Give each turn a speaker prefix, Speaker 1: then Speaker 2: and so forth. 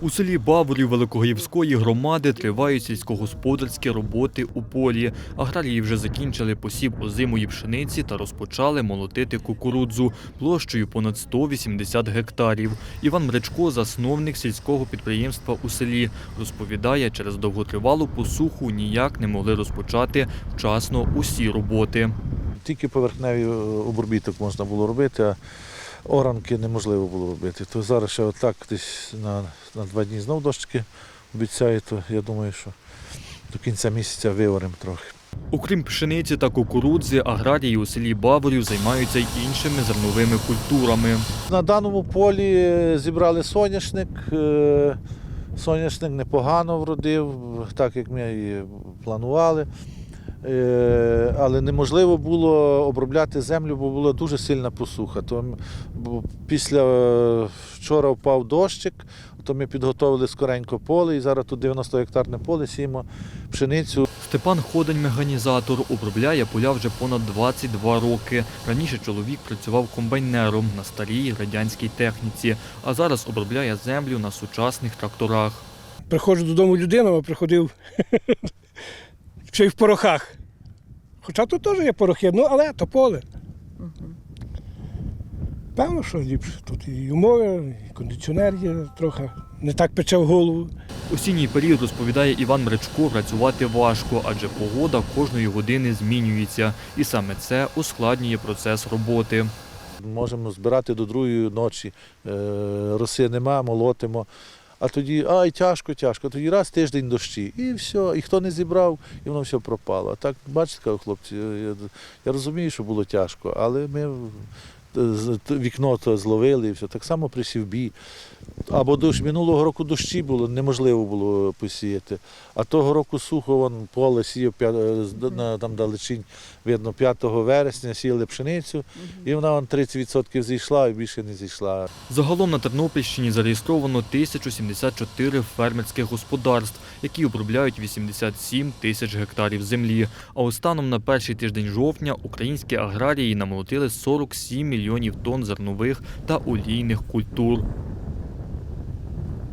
Speaker 1: У селі Баврів Великогірської громади тривають сільськогосподарські роботи у полі. Аграрії вже закінчили посів озимої пшениці та розпочали молотити кукурудзу площею понад 180 гектарів. Іван Мречко, засновник сільського підприємства у селі, розповідає, через довготривалу посуху ніяк не могли розпочати вчасно усі роботи.
Speaker 2: Тільки поверхневий е, обробіток можна було робити, оранки неможливо було робити. То зараз ще отак десь на, на два дні знов дощки обіцяють, то я думаю, що до кінця місяця виоремо трохи.
Speaker 1: Окрім пшениці та кукурудзи, аграрії у селі Баврів займаються й іншими зерновими культурами.
Speaker 2: На даному полі е, зібрали соняшник. е, Соняшник непогано вродив, так як ми і планували. Е, Але неможливо було обробляти землю, бо була дуже сильна посуха. То після е, вчора впав дощик, то ми підготовили скоренько поле, і зараз тут 90 гектарне поле сіємо пшеницю.
Speaker 1: Степан Ходень, механізатор, обробляє поля вже понад 22 роки. Раніше чоловік працював комбайнером на старій радянській техніці, а зараз обробляє землю на сучасних тракторах.
Speaker 3: Приходжу додому людина, а приходив ще й в порохах. Хоча тут теж є порохи, ну але то поле. Певно, що ліпше. Тут і умови, і кондиціонер є трохи, не так пече в голову.
Speaker 1: Осінній період, розповідає Іван Мречко, працювати важко, адже погода кожної години змінюється. І саме це ускладнює процес роботи.
Speaker 2: Можемо збирати до другої ночі, е, роси нема, молотимо. А тоді, ай, тяжко, тяжко. Тоді раз тиждень дощі, і все, і хто не зібрав, і воно все пропало. А так, бачите, хлопці, я, я розумію, що було тяжко, але ми е, вікно то зловили і все. Так само при сівбі. Або дощ минулого року дощі було, неможливо було посіяти. А того року сухо, вон поле сіяв е, там далечінь, видно, 5 вересня сіяли пшеницю, і вона вон 30% зійшла і більше не зійшла.
Speaker 1: Загалом на Тернопільщині зареєстровано 1074 фермерських господарств, які обробляють 87 тисяч гектарів землі. А останом на перший тиждень жовтня українські аграрії намолотили 47 мільйонів тонн зернових та олійних культур.